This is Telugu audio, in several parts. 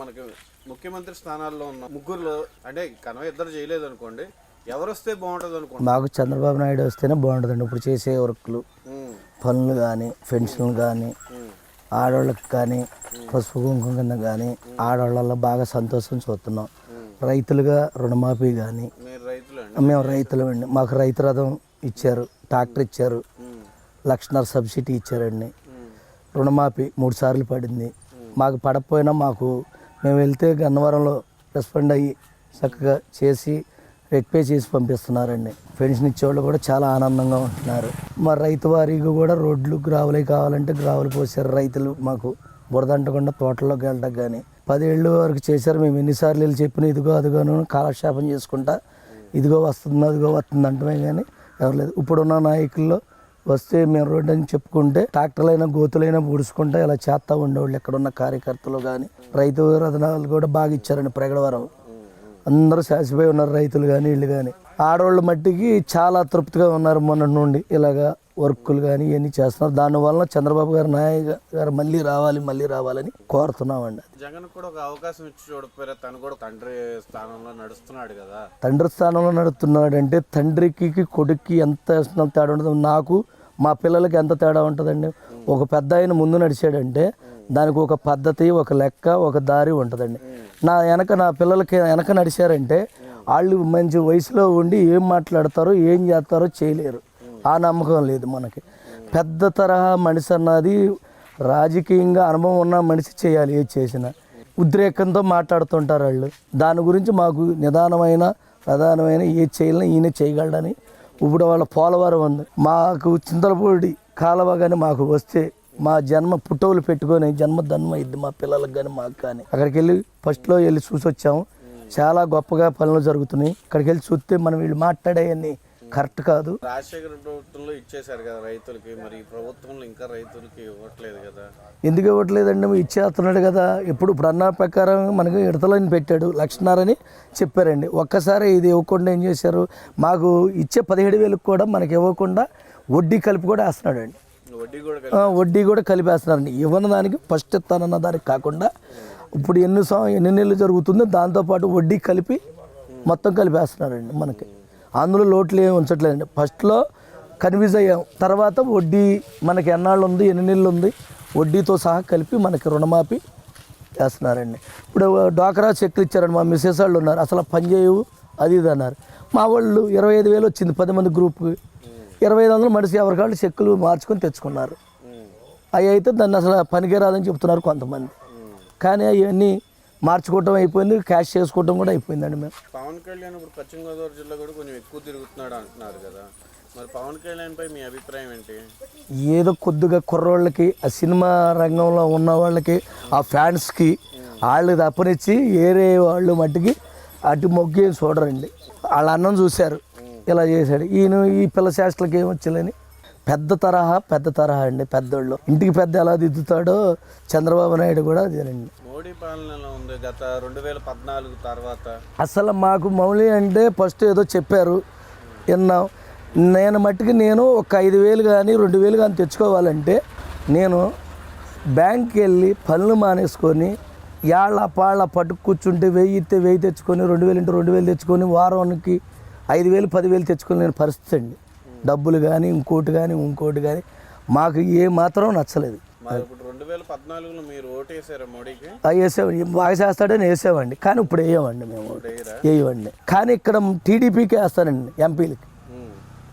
మనకి ముఖ్యమంత్రి స్థానాల్లో ఉన్న ముగ్గురులో అంటే కనవ ఇద్దరు చేయలేదు అనుకోండి ఎవరు వస్తే బాగుంటుంది అనుకోండి మాకు చంద్రబాబు నాయుడు వస్తేనే బాగుంటుందండి. ఇప్పుడు చేసే వర్క్లు పనులు కానీ పెన్షన్లు కానీ ఆడవాళ్ళకి కానీ పసుపు కుంకుమ కింద కానీ ఆడవాళ్ళలో బాగా సంతోషం చూస్తున్నాం. రైతులుగా రుణమాఫీ కానీ మీరు రైతులు అండి మేము రైతులమండి. మాకు రైతు రథం ఇచ్చారు ట్రాక్టర్ ఇచ్చారు లక్షన్నర సబ్సిడీ ఇచ్చారండి. రుణమాఫీ మూడు సార్లు పడింది. మాకు పడకపోయినా మాకు మేము వెళ్తే గన్నవరంలో రెస్పాండ్ అయ్యి చక్కగా చేసి రెక్పే చేసి పంపిస్తున్నారండి. పెన్షన్ ఇచ్చేవాళ్ళు కూడా చాలా ఆనందంగా ఉంటున్నారు. మా రైతు వారికి కూడా రోడ్లు గ్రావులు కావాలంటే గ్రావులు పోసారు రైతులు మాకు. బురదంటకుండా తోటలోకి వెళ్ళడానికి కానీ. పదేళ్ళు వరకు చేశారు. మేము ఎన్నిసార్లు వెళ్ళి చెప్పిన ఇదిగో అదిగోను కాలక్షేపం చేసుకుంటా ఇదిగో వస్తుంది అదిగో వస్తుంది అంటమే కానీ ఎవరు లేదు. ఇప్పుడున్న నాయకుల్లో వస్తే మేము రోడ్డు అని చెప్పుకుంటే ట్రాక్టర్లైనా గోతులైనా పూడుచుకుంటే ఇలా చేస్తూ ఉండేవాళ్ళు ఇక్కడ ఉన్న కార్యకర్తలు కానీ రైతు రథనాలు కూడా బాగా ఇచ్చారండి ప్రగడవరం. అందరూ శాసిపోయి ఉన్నారు రైతులు కానీ వీళ్ళు కానీ ఆడవాళ్ళ మట్టికి చాలా తృప్తిగా ఉన్నారు మొన్నటి నుండి. ఇలాగా వర్కులు కానీ ఇవన్నీ చేస్తున్నారు. దానివల్ల చంద్రబాబు గారు నాయక గారు మళ్ళీ రావాలి మళ్ళీ రావాలని కోరుతున్నామండి జగన్ కూడా ఒక అవకాశం ఇచ్చి చూడకపోయారా. తను కూడా తండ్రి స్థానంలో నడుస్తున్నాడు కదా. తండ్రి స్థానంలో నడుస్తున్నాడు అంటే తండ్రికి కొడుక్కి ఎంత తేడా ఉంటుంది నాకు మా పిల్లలకి ఎంత తేడా ఉంటుందండి? ఒక పెద్ద ఆయన ముందు నడిచాడంటే దానికి ఒక పద్ధతి ఒక లెక్క ఒక దారి ఉంటుందండి. నా వెనక నా పిల్లలకి వెనక నడిచారంటే వాళ్ళు మంచి వయసులో ఉండి ఏం మాట్లాడతారో ఏం చేస్తారో చేయలేరు. ఆ నమ్మకం లేదు మనకి. పెద్ద తరహా మనిషి అన్నది రాజకీయంగా అనుభవం ఉన్న మనిషి చేయాలి ఏది చేసినా. ఉద్రేకంతో మాట్లాడుతుంటారు వాళ్ళు. దాని గురించి మాకు నిదానమైన ప్రధానమైన ఏది చేయాలని ఈయన చేయగలడని ఇప్పుడు వాళ్ళ పోలవరం ఉంది. మాకు చింతలపూడి కాలువ కానీ మాకు వస్తే మా జన్మ పుట్టవులు పెట్టుకొని జన్మ ధన్మ అయింది మా పిల్లలకు కానీ మాకు కానీ అక్కడికి వెళ్ళి ఫస్ట్లో వెళ్ళి చూసి వచ్చాము చాలా గొప్పగా పనులు జరుగుతున్నాయి. అక్కడికి వెళ్ళి చూస్తే మనం వీళ్ళు మాట్లాడాయని కరెక్ట్ కాదు. రాజశేఖర ప్రభుత్వంలో ఇచ్చేశారు కదా రైతులకి మరి ప్రభుత్వంలో ఇంకా రైతులకి ఇవ్వట్లేదు కదా. ఎందుకు ఇవ్వట్లేదండి? ఇచ్చేస్తున్నాడు కదా. ఇప్పుడు ఇప్పుడు అన్న ప్రకారం మనకి ఇడతలని పెట్టాడు లక్షన్నరని చెప్పారండి. ఒక్కసారి ఇది ఇవ్వకుండా ఏం చేశారు? మాకు ఇచ్చే పదిహేడు వేలకు కూడా మనకి ఇవ్వకుండా వడ్డీ కలిపి కూడా వేస్తున్నాడు అండి వడ్డీ కూడా ఆ, వడ్డీ కూడా కలిపేస్తున్నారండి. ఇవ్వని దానికి ఫస్ట్ ఇస్తానన్న దానికి కాకుండా ఇప్పుడు ఎన్ని సం ఎన్ని నెలలు జరుగుతుందో దాంతోపాటు వడ్డీ కలిపి మొత్తం కలిపేస్తున్నారండి మనకి. అందులో లోట్లు ఏమి ఉంచట్లేదండి. ఫస్ట్లో కన్ఫ్యూజ్ అయ్యాం. తర్వాత వడ్డీ మనకి ఎన్నాళ్ళు ఉంది ఎన్ని నెలలు ఉంది వడ్డీతో సహా కలిపి మనకి రుణమాఫీ చేస్తున్నారండి. ఇప్పుడు డ్వాక్రా చెక్లు ఇచ్చారండి మా మిస్సెస్ వాళ్ళు ఉన్నారు. అసలు పని చేయవు అది ఇది అన్నారు. మా వాళ్ళు ఇరవై ఐదు వేలు వచ్చింది పది మంది గ్రూప్కి. ఇరవై ఐదు వందలు మనిషి ఎవరి కాళ్ళు చెక్కులు మార్చుకొని తెచ్చుకున్నారు. అవి అయితే దాన్ని అసలు పనికిరాదని చెప్తున్నారు కొంతమంది. కానీ అవన్నీ మార్చుకోవటం అయిపోయింది క్యాష్ చేసుకోవటం కూడా అయిపోయిందండి మేము. పవన్ కళ్యాణ్ ఇప్పుడు పశ్చిమ గోదావరి జిల్లా కూడా కొంచెం ఎక్కువ తిరుగుతున్నాడు అంటున్నారు కదా. మరి పవన్ కళ్యాణ్ పై మీ అభిప్రాయం ఏంటి? ఏదో కొద్దిగా కుర్రోళ్ళకి ఆ సినిమా రంగంలో ఉన్న వాళ్ళకి ఆ ఫ్యాన్స్కి వాళ్ళకి తప్పనిచ్చి ఏరే వాళ్ళు మట్టికి అటు మొగ్గి చూడరండి. వాళ్ళ అన్నం చూశారు ఇలా చేశాడు. ఈయన ఈ పిల్ల శాస్త్రలకి ఏం వచ్చలేని. పెద్ద తరహా పెద్ద తరహా అండి పెద్దోళ్ళు. ఇంటికి పెద్ద ఎలా దిద్దుతాడో చంద్రబాబు నాయుడు కూడా అదేనండి. మోడీ పాలనలో ఉంది గత రెండు వేల పద్నాలుగు తర్వాత. అసలు మాకు మౌలి అంటే ఫస్ట్ ఏదో చెప్పారు. విన్నాం. నేను మట్టుకు నేను ఒక ఐదు వేలు కానీ రెండు వేలు కానీ తెచ్చుకోవాలంటే నేను బ్యాంక్కి వెళ్ళి పనులు మానేసుకొని యాళ్ళ పాళ్ళ పట్టుకు కూర్చుంటే వెయ్యి ఇస్తే వెయ్యి తెచ్చుకొని రెండు వేలు ఇంటే రెండు వేలు తెచ్చుకొని వారానికి ఐదు వేలు పదివేలు తెచ్చుకోలేని నేను పరిస్థితి అండి. డబ్బులు కానీ ఇంకోటి కానీ ఇంకోటి కానీ మాకు ఏ మాత్రం నచ్చలేదు. వేసామండి బాగా చేస్తాడని వేసామండి. కానీ ఇప్పుడు వేయమండి మేము వేయరా? వేయమండి. కానీ ఇక్కడ టీడీపీకి వేస్తానండి ఎంపీలకి.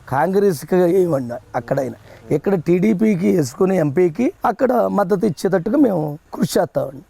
కాంగ్రెస్కి వేయమండి అక్కడైనా. ఇక్కడ టీడీపీకి వేసుకుని ఎంపీకి అక్కడ మద్దతు ఇచ్చేటట్టుగా మేము కృషి చేస్తామండి.